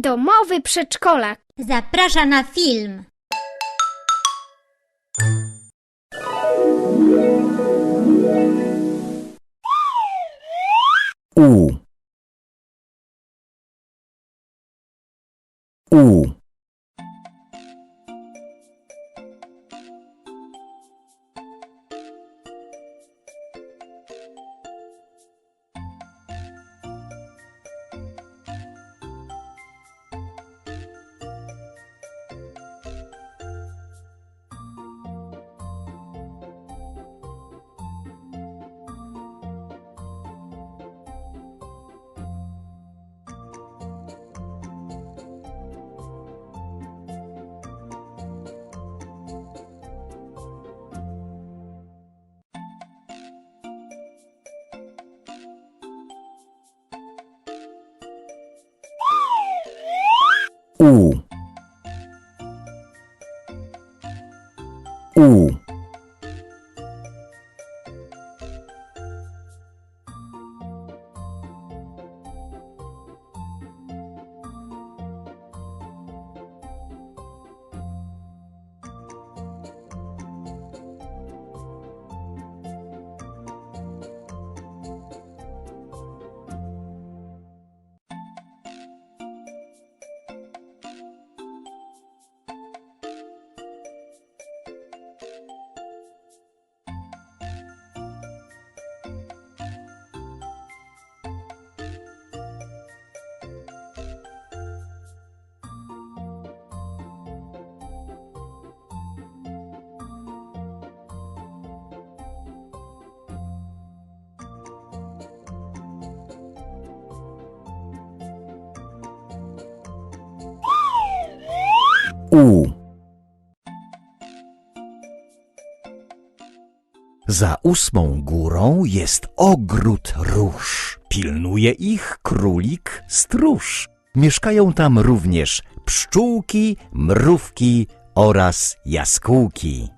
Domowy przedszkolak. Zaprasza na film. U. U. U. U. Za ósmą górą jest ogród róż. Pilnuje ich królik stróż. Mieszkają tam również pszczółki, mrówki oraz jaskółki.